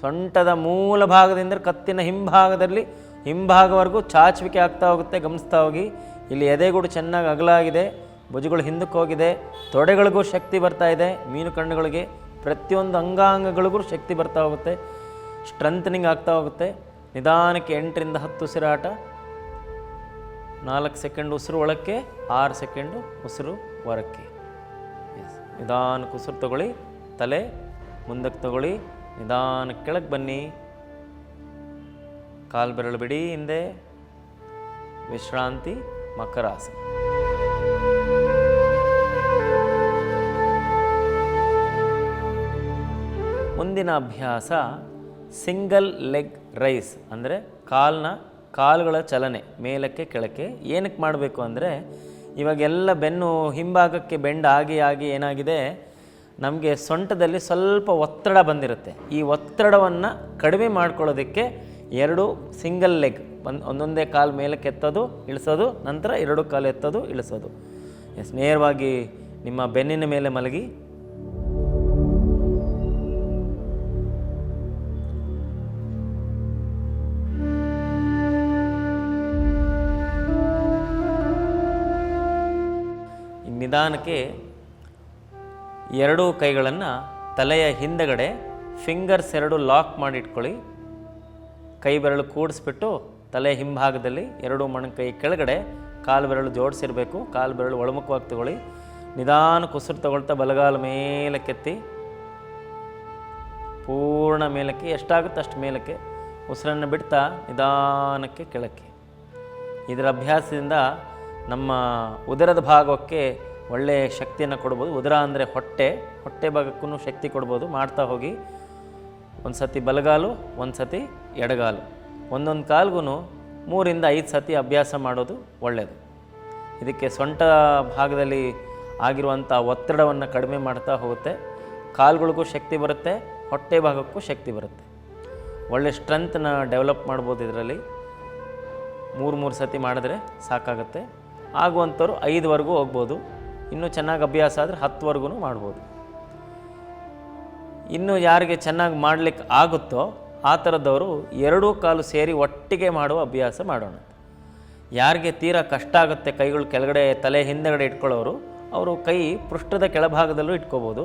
ಸೊಂಟದ ಮೂಲ ಭಾಗದಿಂದ ಕತ್ತಿನ ಹಿಂಭಾಗದಲ್ಲಿ, ಹಿಂಭಾಗವರೆಗೂ ಚಾಚುವಿಕೆ ಆಗ್ತಾ ಹೋಗುತ್ತೆ, ಗಮನಿಸ್ತಾ ಹೋಗಿ. ಇಲ್ಲಿ ಎದೆಗೂಡು ಚೆನ್ನಾಗಿ ಅಗಲಾಗಿದೆ, ಭುಜಗಳು ಹಿಂದಕ್ಕೆ ಹೋಗಿದೆ, ತೊಡೆಗಳಿಗೂ ಶಕ್ತಿ ಬರ್ತಾ ಇದೆ, ಮೀನು ಕಣ್ಣುಗಳಿಗೆ, ಪ್ರತಿಯೊಂದು ಅಂಗಾಂಗಗಳಿಗೂ ಶಕ್ತಿ ಬರ್ತಾ ಹೋಗುತ್ತೆ ಸ್ಟ್ರೆಂಥನಿಂಗ್ ಆಗ್ತಾ ಹೋಗುತ್ತೆ. ನಿಧಾನಕ್ಕೆ ಎಂಟರಿಂದ ಹತ್ತು ಉಸಿರಾಟ, ನಾಲ್ಕು ಸೆಕೆಂಡ್ ಉಸಿರು ಒಳಕ್ಕೆ, ಆರು ಸೆಕೆಂಡು ಉಸಿರು ಹೊರಕ್ಕೆ. ನಿಧಾನಕ್ಕೆ ಉಸಿರು ತಗೊಳ್ಳಿ, ತಲೆ ಮುಂದಕ್ಕೆ ತಗೊಳ್ಳಿ ನಿಧಾನಕ್ಕೆ ಕೆಳಗೆ ಬನ್ನಿ. ಕಾಲು ಬೆರಳು ಬಿಡಿ, ಹಿಂದೆ ವಿಶ್ರಾಂತಿ ಮಕರಾಸನ. ಮುಂದಿನ ಅಭ್ಯಾಸ ಸಿಂಗಲ್ ಲೆಗ್ ರೈಸ್, ಅಂದರೆ ಕಾಲ್ನ, ಕಾಲುಗಳ ಚಲನೆ, ಮೇಲಕ್ಕೆ ಕೆಳಕ್ಕೆ. ಏನಕ್ಕೆ ಮಾಡಬೇಕು ಅಂದರೆ, ಇವಾಗೆಲ್ಲ ಬೆನ್ನು ಹಿಂಭಾಗಕ್ಕೆ ಬೆಂಡ್ ಆಗಿ ಆಗಿ ಏನಾಗಿದೆ? ನಮಗೆ ಸೊಂಟದಲ್ಲಿ ಸ್ವಲ್ಪ ಒತ್ತಡ ಬಂದಿರುತ್ತೆ. ಈ ಒತ್ತಡವನ್ನು ಕಡಿಮೆ ಮಾಡ್ಕೊಳ್ಳೋದಕ್ಕೆ ಎರಡು ಸಿಂಗಲ್ ಲೆಗ್ ಒಂದು, ಒಂದೊಂದೇ ಕಾಲು ಮೇಲಕ್ಕೆ ಎತ್ತೋದು ಇಳಿಸೋದು, ನಂತರ ಎರಡು ಕಾಲು ಎತ್ತೋದು, ಇಳಿಸೋದು. ಎಸ್ ನೇರವಾಗಿ ನಿಮ್ಮ ಬೆನ್ನಿನ ಮೇಲೆ ಮಲಗಿ. ನಿಧಾನಕ್ಕೆ ಎರಡೂ ಕೈಗಳನ್ನು ತಲೆಯ ಹಿಂದಗಡೆ ಫಿಂಗರ್ಸ್ ಎರಡು ಲಾಕ್ ಮಾಡಿ ಇಟ್ಕೊಳ್ಳಿ ಕೈ ಬೆರಳು ಕೂಡಿಸ್ಬಿಟ್ಟು ತಲೆ ಹಿಂಭಾಗದಲ್ಲಿ ಎರಡು ಮೊಣಕೈ ಕೆಳಗಡೆ ಕಾಲು ಬೆರಳು ಜೋಡಿಸಿರಬೇಕು. ಕಾಲು ಬೆರಳು ಒಳಮುಖವಾಗಿ ತಗೊಳ್ಳಿ. ನಿಧಾನ ಕುಸಿರು ತಗೊಳ್ತಾ ಬಲಗಾಲ ಮೇಲಕ್ಕೆತ್ತಿ. ಪೂರ್ಣ ಮೇಲಕ್ಕೆ, ಎಷ್ಟಾಗುತ್ತೆ ಅಷ್ಟು ಮೇಲಕ್ಕೆ ಉಸಿರನ್ನು ಬಿಡ್ತಾ ನಿಧಾನಕ್ಕೆ ಕೆಳಕ್ಕೆ. ಇದರ ಅಭ್ಯಾಸದಿಂದ ನಮ್ಮ ಉದರದ ಭಾಗಕ್ಕೆ ಒಳ್ಳೆಯ ಶಕ್ತಿಯನ್ನು ಕೊಡ್ಬೋದು. ಉದರ ಅಂದರೆ ಹೊಟ್ಟೆ. ಹೊಟ್ಟೆ ಭಾಗಕ್ಕೂ ಶಕ್ತಿ ಕೊಡ್ಬೋದು. ಮಾಡ್ತಾ ಹೋಗಿ ಒಂದು ಸತಿ ಬಲಗಾಲು ಒಂದು ಸತಿ ಎಡಗಾಲು. ಒಂದೊಂದು ಕಾಲ್ಗೂ ಮೂರಿಂದ ಐದು ಸತಿ ಅಭ್ಯಾಸ ಮಾಡೋದು ಒಳ್ಳೆಯದು ಇದಕ್ಕೆ ಸೊಂಟ ಭಾಗದಲ್ಲಿ ಆಗಿರುವಂಥ ಒತ್ತಡವನ್ನು ಕಡಿಮೆ ಮಾಡ್ತಾ ಹೋಗುತ್ತೆ. ಕಾಲುಗಳಿಗೂ ಶಕ್ತಿ ಬರುತ್ತೆ, ಹೊಟ್ಟೆ ಭಾಗಕ್ಕೂ ಶಕ್ತಿ ಬರುತ್ತೆ. ಒಳ್ಳೆ ಸ್ಟ್ರೆಂತ್ನ ಡೆವಲಪ್ ಮಾಡ್ಬೋದು ಇದರಲ್ಲಿ. ಮೂರು ಮೂರು ಸತಿ ಮಾಡಿದ್ರೆ ಸಾಕಾಗುತ್ತೆ. ಆಗುವಂಥವ್ರು ಐದುವರೆಗೂ ಹೋಗ್ಬೋದು. ಇನ್ನೂ ಚೆನ್ನಾಗಿ ಅಭ್ಯಾಸ ಆದರೆ ಹತ್ತುವರೆಗೂ ಮಾಡ್ಬೋದು. ಇನ್ನು ಯಾರಿಗೆ ಚೆನ್ನಾಗಿ ಮಾಡಲಿಕ್ಕೆ ಆಗುತ್ತೋ ಆ ಥರದವರು ಎರಡೂ ಕಾಲು ಸೇರಿ ಒಟ್ಟಿಗೆ ಮಾಡುವ ಅಭ್ಯಾಸ ಮಾಡೋಣ. ಯಾರಿಗೆ ತೀರಾ ಕಷ್ಟ ಆಗುತ್ತೆ ಕೈಗಳು ಕೆಳಗಡೆ ತಲೆ ಹಿಂದೆಗಡೆ ಇಟ್ಕೊಳ್ಳೋರು, ಅವರು ಕೈ ಪೃಷ್ಠದ ಕೆಳಭಾಗದಲ್ಲೂ ಇಟ್ಕೋಬೋದು.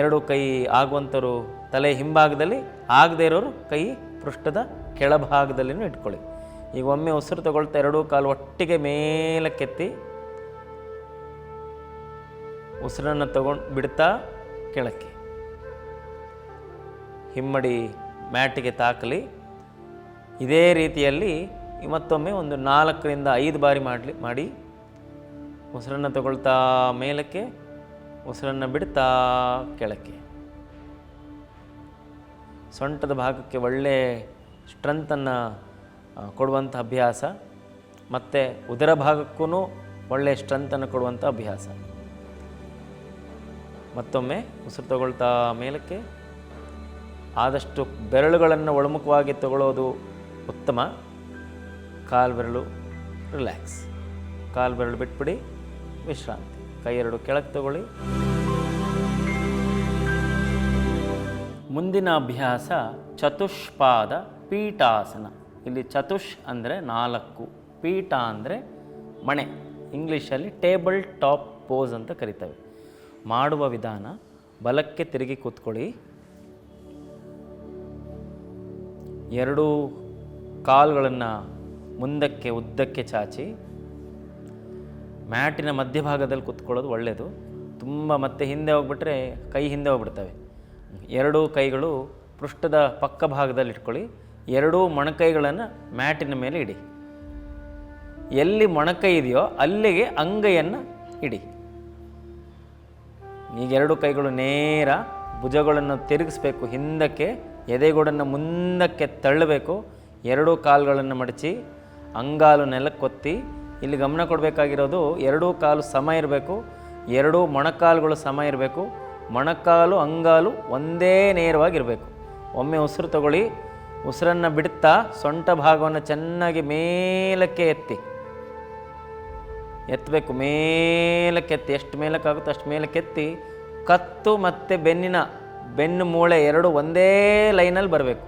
ಎರಡು ಕೈ ಆಗುವಂಥವ್ರು ತಲೆ ಹಿಂಭಾಗದಲ್ಲಿ, ಆಗದೇ ಇರೋರು ಕೈ ಪೃಷ್ಠದ ಕೆಳಭಾಗದಲ್ಲಿನೂ ಇಟ್ಕೊಳ್ಳಿ. ಈಗ ಒಮ್ಮೆ ಉಸಿರು ತಗೊಳ್ತಾ ಎರಡೂ ಕಾಲು ಒಟ್ಟಿಗೆ ಮೇಲಕ್ಕೆತ್ತಿ ಉಸಿರನ್ನು ತಗೊಂಡು ಬಿಡ್ತಾ ಕೆಳಕ್ಕೆ. ಹಿಮ್ಮಡಿ ಮ್ಯಾಟಿಗೆ ತಾಕಲಿ. ಇದೇ ರೀತಿಯಲ್ಲಿ ಮತ್ತೊಮ್ಮೆ ಒಂದು ನಾಲ್ಕರಿಂದ ಐದು ಬಾರಿ ಮಾಡಲಿ, ಮಾಡಿ. ಉಸಿರನ್ನು ತಗೊಳ್ತಾ ಮೇಲಕ್ಕೆ, ಉಸಿರನ್ನು ಬಿಡ್ತಾ ಕೆಳಕ್ಕೆ. ಸೊಂಟದ ಭಾಗಕ್ಕೆ ಒಳ್ಳೆ ಸ್ಟ್ರೆಂತನ್ನು ಕೊಡುವಂಥ ಅಭ್ಯಾಸ. ಮತ್ತು ಉದರ ಭಾಗಕ್ಕೂ ಒಳ್ಳೆಯ ಸ್ಟ್ರೆಂತನ್ನು ಕೊಡುವಂಥ ಅಭ್ಯಾಸ. ಮತ್ತೊಮ್ಮೆ ಉಸಿರು ತಗೊಳ್ತಾ ಮೇಲಕ್ಕೆ ಆದಷ್ಟು ಬೆರಳುಗಳನ್ನು ಒಳಮುಖವಾಗಿ ತಗೊಳ್ಳೋದು ಉತ್ತಮ. ಕಾಲು ಬೆರಳು, ರಿಲ್ಯಾಕ್ಸ್. ಕಾಲು ಬೆರಳು ಬಿಟ್ಬಿಡಿ, ವಿಶ್ರಾಂತಿ. ಕೈ ಎರಡು ಕೆಳಗೆ ತಗೊಳ್ಳಿ. ಮುಂದಿನ ಅಭ್ಯಾಸ ಚತುಷ್ಪಾದ ಪೀಠಾಸನ. ಇಲ್ಲಿ ಚತುಷ್ ಅಂದರೆ ನಾಲ್ಕು, ಪೀಠ ಅಂದರೆ ಮಣೆ. ಇಂಗ್ಲೀಷಲ್ಲಿ ಟೇಬಲ್ ಟಾಪ್ ಪೋಸ್ ಅಂತ ಕರಿತೇವೆ. ಮಾಡುವ ವಿಧಾನ, ಬಲಕ್ಕೆ ತಿರುಗಿ ಕೂತ್ಕೊಳ್ಳಿ. ಎರಡೂ ಕಾಲುಗಳನ್ನು ಮುಂದಕ್ಕೆ, ಉದ್ದಕ್ಕೆ ಚಾಚಿ, ಮ್ಯಾಟಿನ ಮಧ್ಯಭಾಗದಲ್ಲಿ ಕೂತ್ಕೊಳ್ಳೋದು ಒಳ್ಳೆಯದು. ತುಂಬ ಮತ್ತೆ ಹಿಂದೆ ಹೋಗ್ಬಿಟ್ರೆ ಕೈ ಹಿಂದೆ ಹೋಗ್ಬಿಡ್ತವೆ. ಎರಡೂ ಕೈಗಳು ಪೃಷ್ಠದ ಪಕ್ಕ ಭಾಗದಲ್ಲಿ ಇಟ್ಕೊಳ್ಳಿ. ಎರಡೂ ಮೊಣಕೈಗಳನ್ನು ಮ್ಯಾಟಿನ ಮೇಲೆ ಇಡಿ. ಎಲ್ಲಿ ಮೊಣಕೈ ಇದೆಯೋ ಅಲ್ಲಿಗೆ ಅಂಗೈಯನ್ನು ಇಡಿ. ಈಗ ಎರಡು ಕೈಗಳು ನೇರ ಭುಜಗಳನ್ನು ತಿರುಗಿಸ್ಬೇಕು, ಹಿಂದಕ್ಕೆ ಎದೆಗೋಡನ್ನು ಮುಂದಕ್ಕೆ ತಳ್ಳಬೇಕು, ಎರಡೂ ಕಾಲುಗಳನ್ನು ಮಡಚಿ ಅಂಗಾಲು ನೆಲಕ್ಕೊತ್ತಿ, ಇಲ್ಲಿ ಗಮನ ಕೊಡಬೇಕಾಗಿರೋದು ಎರಡೂ ಕಾಲು ಸಮ ಇರಬೇಕು, ಎರಡೂ ಮೊಣಕಾಲುಗಳು ಸಮ ಇರಬೇಕು, ಮೊಣಕಾಲು ಅಂಗಾಲು ಒಂದೇ ನೇರವಾಗಿರಬೇಕು. ಒಮ್ಮೆ ಉಸಿರು ತಗೊಳ್ಳಿ, ಉಸಿರನ್ನು ಬಿಡುತ್ತಾ ಸೊಂಟ ಭಾಗವನ್ನು ಚೆನ್ನಾಗಿ ಮೇಲಕ್ಕೆ ಎತ್ತಿ. ಎತ್ತಬೇಕು. ಮೇಲಕ್ಕೆ ಕೆತ್ತಿ, ಎಷ್ಟು ಮೇಲಕ್ಕಾಗುತ್ತೋ ಅಷ್ಟು ಮೇಲಕ್ಕೆ ಎತ್ತಿ ಕತ್ತು ಮತ್ತು ಬೆನ್ನಿನ, ಬೆನ್ನು ಮೂಳೆ ಎರಡು ಒಂದೇ ಲೈನಲ್ಲಿ ಬರಬೇಕು.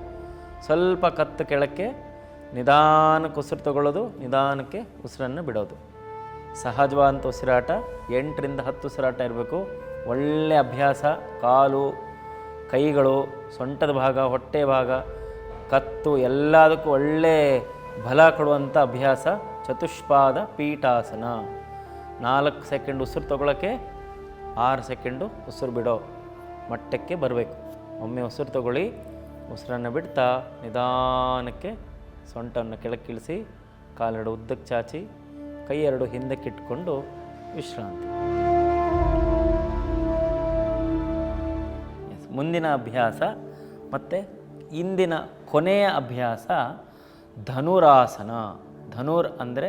ಸ್ವಲ್ಪ ಕತ್ತು ಕೆಳಕ್ಕೆ ನಿಧಾನಕ್ಕೆ ಉಸಿರು ತಗೊಳ್ಳೋದು, ನಿಧಾನಕ್ಕೆ ಉಸಿರನ್ನು ಬಿಡೋದು. ಸಹಜವಾದಂಥ ಉಸಿರಾಟ, ಎಂಟರಿಂದ ಹತ್ತು ಉಸಿರಾಟ ಇರಬೇಕು. ಒಳ್ಳೆಯ ಅಭ್ಯಾಸ, ಕಾಲು, ಕೈಗಳು, ಸೊಂಟದ ಭಾಗ, ಹೊಟ್ಟೆ ಭಾಗ, ಕತ್ತು ಎಲ್ಲದಕ್ಕೂ ಒಳ್ಳೆ ಬಲ ಕೊಡುವಂಥ ಅಭ್ಯಾಸ. ಚತುಷ್ಪಾದ ಪೀಠಾಸನ. ನಾಲ್ಕು ಸೆಕೆಂಡ್ ಉಸಿರು ತಗೊಳ್ಳೋಕ್ಕೆ ಆರು ಸೆಕೆಂಡು ಉಸಿರು ಬಿಡೋ ಮಟ್ಟಕ್ಕೆ ಬರಬೇಕು. ಒಮ್ಮೆ ಉಸಿರು ತಗೊಳ್ಳಿ, ಉಸಿರನ್ನು ಬಿಡ್ತಾ ನಿಧಾನಕ್ಕೆ ಸೊಂಟನ್ನು ಕೆಳಕ್ಕಿಳಿಸಿ, ಕಾಲೆರಡು ಉದ್ದಕ್ಕೆ ಚಾಚಿ, ಕೈ ಎರಡು ಹಿಂದಕ್ಕೆ ಇಟ್ಕೊಂಡು ವಿಶ್ರಾಂತಿ. ಮುಂದಿನ ಅಭ್ಯಾಸ ಮತ್ತು ಇಂದಿನ ಕೊನೆಯ ಅಭ್ಯಾಸ ಧನುರಾಸನ. ಧನುರ್ ಅಂದರೆ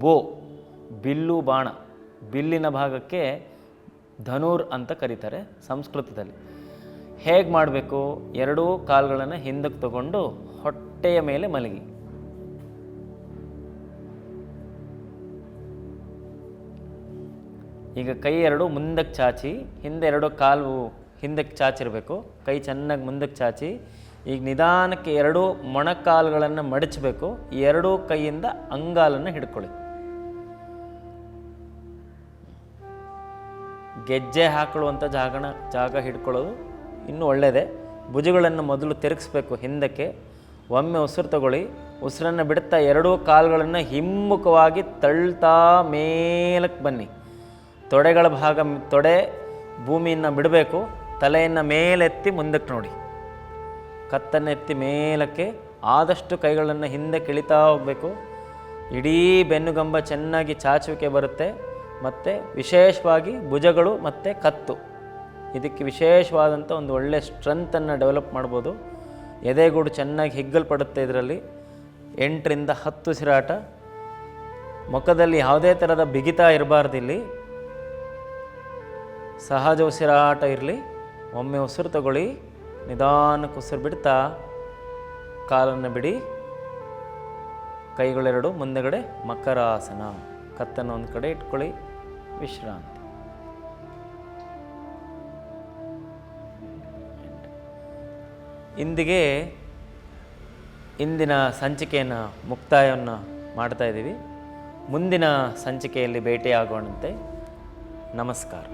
ಬೋ, ಬಿಲ್ಲು ಬಾಣ. ಬಿಲ್ಲಿನ ಭಾಗಕ್ಕೆ ಧನುರ್ ಅಂತ ಕರೀತಾರೆ ಸಂಸ್ಕೃತದಲ್ಲಿ. ಹೇಗೆ ಮಾಡಬೇಕು? ಎರಡೂ ಕಾಲುಗಳನ್ನು ಹಿಂದಕ್ಕೆ ತಗೊಂಡು ಹೊಟ್ಟೆಯ ಮೇಲೆ ಮಲಗಿ. ಈಗ ಕೈ ಎರಡು ಮುಂದಕ್ಕೆ ಚಾಚಿ, ಹಿಂದೆ ಎರಡು ಕಾಲು ಹಿಂದಕ್ಕೆ ಚಾಚಿರಬೇಕು. ಕೈ ಚೆನ್ನಾಗಿ ಮುಂದಕ್ಕೆ ಚಾಚಿ ಈಗ ನಿಧಾನಕ್ಕೆ ಎರಡೂ ಮೊಣಕಾಲುಗಳನ್ನು ಮಡಚಬೇಕು. ಎರಡೂ ಕೈಯಿಂದ ಅಂಗಾಲನ್ನು ಹಿಡ್ಕೊಳ್ಳಿ. ಗೆಜ್ಜೆ ಹಾಕೊಳ್ಳುವಂಥ ಜಾಗನ ಜಾಗ ಹಿಡ್ಕೊಳ್ಳೋದು ಇನ್ನೂ ಒಳ್ಳೆಯದೇ ಭುಜಗಳನ್ನು ಮೊದಲು ತಿರುಗಿಸ್ಬೇಕು ಹಿಂದಕ್ಕೆ. ಒಮ್ಮೆ ಉಸಿರು ತಗೊಳ್ಳಿ. ಉಸಿರನ್ನು ಬಿಡುತ್ತಾ ಎರಡೂ ಕಾಲುಗಳನ್ನು ಹಿಮ್ಮುಖವಾಗಿ ತಳ್ತಾ ಮೇಲಕ್ಕೆ ಬನ್ನಿ. ತೊಡೆಗಳ ಭಾಗ ತೊಡೆ ಭೂಮಿಯನ್ನು ಬಿಡಬೇಕು. ತಲೆಯನ್ನು ಮೇಲೆತ್ತಿ ಮುಂದಕ್ಕೆ ನೋಡಿ. ಕತ್ತನ್ನು ಎತ್ತಿ ಮೇಲಕ್ಕೆ ಆದಷ್ಟು ಕೈಗಳನ್ನು ಹಿಂದೆ ಕಿಳಿತಾ ಹೋಗಬೇಕು. ಇಡೀ ಬೆನ್ನುಗಂಬ ಚೆನ್ನಾಗಿ ಚಾಚುವಿಕೆ ಬರುತ್ತೆ. ಮತ್ತು ವಿಶೇಷವಾಗಿ ಭುಜಗಳು ಮತ್ತು ಕತ್ತು. ಇದಕ್ಕೆ ವಿಶೇಷವಾದಂಥ ಒಂದು ಒಳ್ಳೆಯ ಸ್ಟ್ರೆಂತನ್ನು ಡೆವಲಪ್ ಮಾಡ್ಬೋದು. ಎದೆಗೂಡು ಚೆನ್ನಾಗಿ ಹಿಗ್ಗಲ್ಪಡುತ್ತೆ ಇದರಲ್ಲಿ. ಎಂಟರಿಂದ ಹತ್ತು ಸಿರಾಟ. ಮುಖದಲ್ಲಿ ಯಾವುದೇ ಥರದ ಬಿಗಿತ ಇರಬಾರ್ದು ಇಲ್ಲಿ. ಸಹಜ ಉಸಿರಾಟ ಇರಲಿ. ಒಮ್ಮೆ ಉಸಿರು ತಗೊಳ್ಳಿ. ನಿಧಾನಕ್ಕೆ ಉಸಿರು ಬಿಡ್ತಾ ಕಾಲನ್ನು ಬಿಡಿ. ಕೈಗಳೆರಡು ಮುಂದೆಗಡೆ ಮಕರಾಸನ. ಕತ್ತನ್ನು ಒಂದು ಕಡೆ ಇಟ್ಕೊಳ್ಳಿ. ವಿಶ್ರಾಂತಿ. ಇಂದಿಗೆ ಇಂದಿನ ಸಂಚಿಕೆಯನ್ನು ಮುಕ್ತಾಯವನ್ನು ಮಾಡ್ತಾ ಇದ್ದೀವಿ. ಮುಂದಿನ ಸಂಚಿಕೆಯಲ್ಲಿ ಭೇಟಿಯಾಗೋಣಂತೆ. ನಮಸ್ಕಾರ.